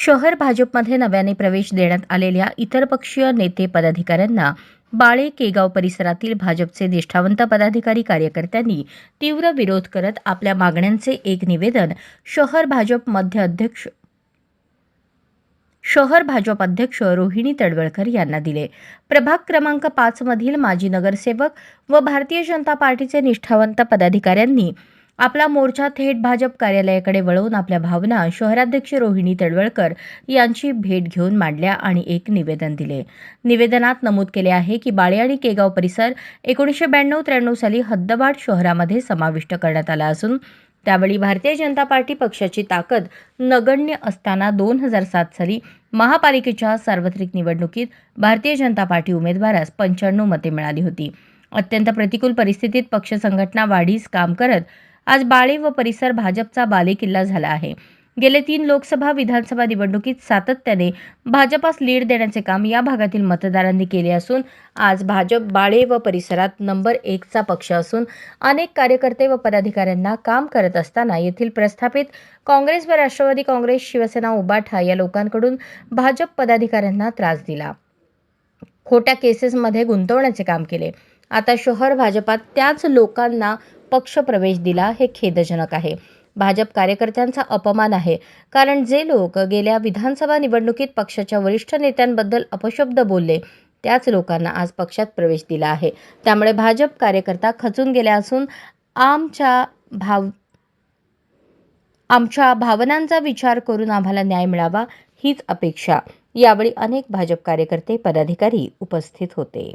शहर भाजपमध्ये नव्याने प्रवेश देण्यात आलेल्या इतर पक्षीय नेते पदाधिकाऱ्यांना बाळे केगाव परिसरातील भाजपचे निष्ठावंत पदाधिकारी कार्यकर्त्यांनी तीव्र विरोध करत आपल्या मागण्यांचे एक निवेदन शहर भाजप मध्य अध्यक्ष शहर भाजप अध्यक्ष रोहिणी तडवळकर यांना दिले. प्रभाग क्रमांक पाचमधील माजी नगरसेवक व भारतीय जनता पार्टीचे निष्ठावंत पदाधिकाऱ्यांनी आपला मोर्चा थेट भाजप कार्यालयाकडे वळवून आपल्या भावना शहराध्यक्ष रोहिणी तडवळकर यांची भेट घेऊन मांडल्या आणि एक निवेदन दिले. निवेदनात नमूद केले आहे की बाळे आणि केगाव परिसर एकोणीसशे ब्याण्णव त्र्याण्णव साली हद्दवाढ शहरामध्ये समाविष्ट करण्यात आला असून त्यावेळी भारतीय जनता पार्टी पक्षाची ताकद नगण्य असताना दोन हजार सात साली महापालिकेच्या सार्वत्रिक निवडणुकीत भारतीय जनता पार्टी उमेदवारास पंच्याण्णव मते मिळाली होती. अत्यंत प्रतिकूल परिस्थितीत पक्ष संघटना वाढीस काम करत आज बाळे व परिसर भाजपचा बालेकिल्ला झाला आहे. गेले तीन लोकसभा विधानसभा निवडणुकीत सातत्याने भाजपास लीड देण्याचे काम या भागातील मतदारांनी केले असून आज भाजप बाळे व परिसरात नंबर एकचा पक्ष असून अनेक कार्यकर्ते व पदाधिकाऱ्यांना काम करत असताना येथील प्रस्थापित काँग्रेस व राष्ट्रवादी काँग्रेस शिवसेना उबाठा या लोकांकडून भाजप पदाधिकाऱ्यांना त्रास दिला. खोट्या केसेसमध्ये गुंतवण्याचे काम केले. आता शहर भाजपात त्याच लोकांना पक्ष प्रवेश दिला हे खेदजनक आहे. भाजप कार्यकर्त्यांचा अपमान आहे. कारण जे लोक गेल्या विधानसभा निवडणुकीत पक्षाच्या वरिष्ठ नेत्यांबद्दल अपशब्द बोलले त्याच लोकांना आज पक्षात प्रवेश दिला आहे. त्यामुळे भाजप कार्यकर्ता खचून गेले असून आमच्या भाव आमच्या भावनांचा विचार करून आम्हाला न्याय मिळावा हीच अपेक्षा. यावेळी अनेक भाजप कार्यकर्ते पदाधिकारी उपस्थित होते.